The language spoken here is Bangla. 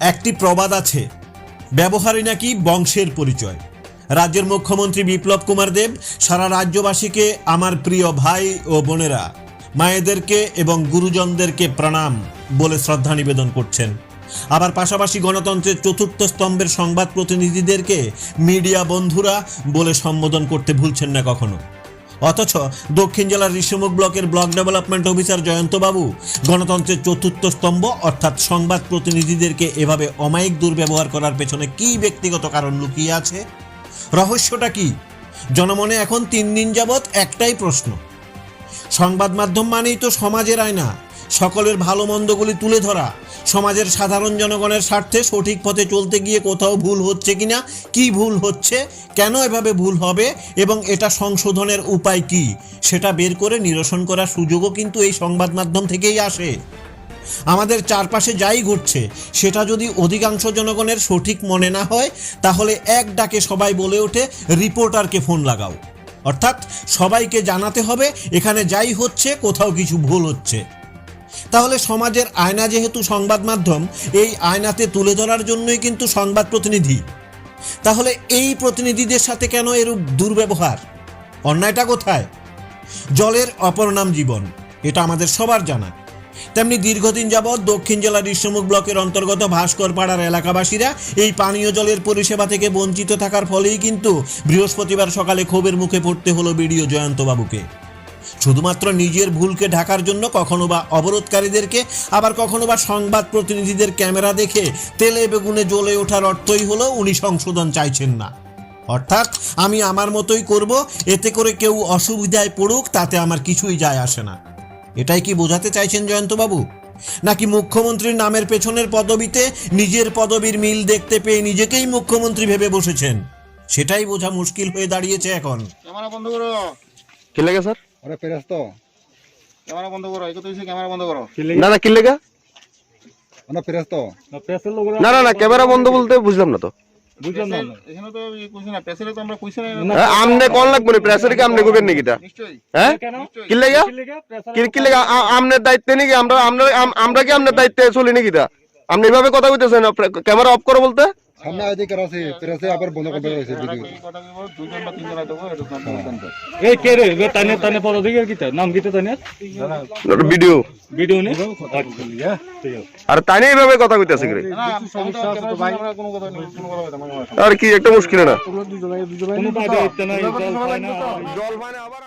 একটি প্রবাদ আছে, ব্যবহারই নাকি বংশের পরিচয়। রাজ্যের মুখ্যমন্ত্রী বিপ্লব কুমার দেব সারা রাজ্যবাসীকে আমার প্রিয় ভাই ও বোনেরা, মায়েদেরকে এবং গুরুজনদেরকে প্রণাম বলে শ্রদ্ধা নিবেদন করছেন। আবার পাশাপাশি গণতন্ত্রের চতুর্থ স্তম্ভের সংবাদ প্রতিনিধিদেরকে মিডিয়া বন্ধুরা বলে সম্বোধন করতে ভুলছেন না কখনো। অথচ দক্ষিণ জেলার ঋষিমুখ ব্লকের ব্লক ডেভেলপমেন্ট অফিসার জয়ন্তবাবু গণতন্ত্রের চতুর্থ স্তম্ভ, অর্থাৎ সংবাদ প্রতিনিধিদেরকে এভাবে অমায়িক দুর্ব্যবহার করার পেছনে কি ব্যক্তিগত কারণ লুকিয়ে আছে? রহস্যটা কি? জনমনে এখন তিন দিন যাবৎ একটাই প্রশ্ন। সংবাদ মাধ্যম মানেই তো সমাজের আয়না। সকলের ভালো মন্দগুলি তুলে ধরা। সমাজের সাধারণ জনগণের স্বার্থে সঠিক পথে চলতে গিয়ে কোথাও ভুল হচ্ছে কিনা, কি ভুল হচ্ছে, কেন এভাবে ভুল হবে এবং এটা সংশোধনের উপায় কি, সেটা বের করে নিরসন করার সুযোগও কিন্তু এই সংবাদ মাধ্যম থেকেই আসে। আমাদের চারপাশে যাই ঘটছে, সেটা যদি অধিকাংশ জনগণের সঠিক মনে না হয়, তাহলে এক ডাকে সবাই বলে ওঠে, রিপোর্টারকে ফোন লাগাও। অর্থাৎ সবাইকে জানাতে হবে, এখানে যাই হচ্ছে, কোথাও কিছু ভুল হচ্ছে। তাহলে সমাজের আয়না যেহেতু সংবাদ মাধ্যম, এই আয়নাতে তুলে ধরার জন্যই কিন্তু সংবাদ প্রতিনিধি। তাহলে এই প্রতিনিধিদের সাথে কেন এরূপ দুর্ব্যবহার? অন্যায়টা কোথায়? জলের অপর নাম জীবন, এটা আমাদের সবার জানা। তেমনি দীর্ঘদিন যাবৎ দক্ষিণ জেলার ঋষ্যমুখ ব্লকের অন্তর্গত ভাস্কর পাড়ার এলাকাবাসীরা এই পানীয় জলের পরিষেবা থেকে বঞ্চিত থাকার ফলেই কিন্তু বৃহস্পতিবার সকালে ক্ষোভের মুখে পড়তে হলো বিডিও জয়ন্তবাবুকে। শুধুমাত্র নিজের ভুলকে ঢাকার জন্য কখনো বা অবরোধকারীদেরকে আবার কখনো বা সংবাদ প্রতিনিধিদের ক্যামেরা দেখে তেলে বেগুনে জ্বলে ওঠার অর্থই হলো উনি সংশোধন চাইছেন না। অর্থাৎ আমি আমার মতোই করব এতে করে কেউ অসুবিধায় পড়ুক তাতে আমার কিছুই যায় আসে না। এটাই কি বোঝাতে চাইছেন জয়ন্তবাবু? নাকি মুখ্যমন্ত্রীর নামের পেছনের পদবিতে নিজের পদবীর মিল দেখতে পেয়ে নিজেকেই মুখ্যমন্ত্রী ভেবে বসেছেন? সেটাই বোঝা মুশকিল হয়ে দাঁড়িয়েছে এখন। ক্যামেরা বন্ধ করো। কি লাগে স্যার? ওরা ফেরাস তো ক্যামেরা বন্ধ করো এই কথা ক্যামেরা বন্ধ করো। না না কি লেগা? ওরা ফেরাস তো না না না ক্যামেরা বন্ধ বলতে বুঝলাম না তো। প্রেসের- এখানে তো ইয়ে কইছি না প্রেসেরে তো আমরা কইছি না হ্যাঁ, আমনে কোন লাগবে না প্রেসারে কি আমনে কইবেন নাকি তা হ্যাঁ? কি লেগা? কি কি লেগা? আমনের দায়িত্বে নাকি? আমরা আমরা আমরা কি আমনের দায়িত্বে চলি নাকি তা আপনি এভাবে কথা কইতেছেন ক্যামেরা অফ করো বলতে। সামনে আইতে করা আছে ফেরাসে আবার বন্ধ করতে হয়েছে ভিডিও এই কথা কি বলো দুইজন বা তিনজন আইতো এই কে রে বে তানে তানে পদদিকে কিতা নাম কিতা তানে ভিডিও ভিডিও নে আর তাই নিয়ে এভাবে কথা কইতেছে কি রে? না সমস্যা আছে ভাই। আমরা কোনো কথা নেই কোনো কথা। বলতে আমাকে আর কি একটা মুশকিল না। জল পায় না মানে আবার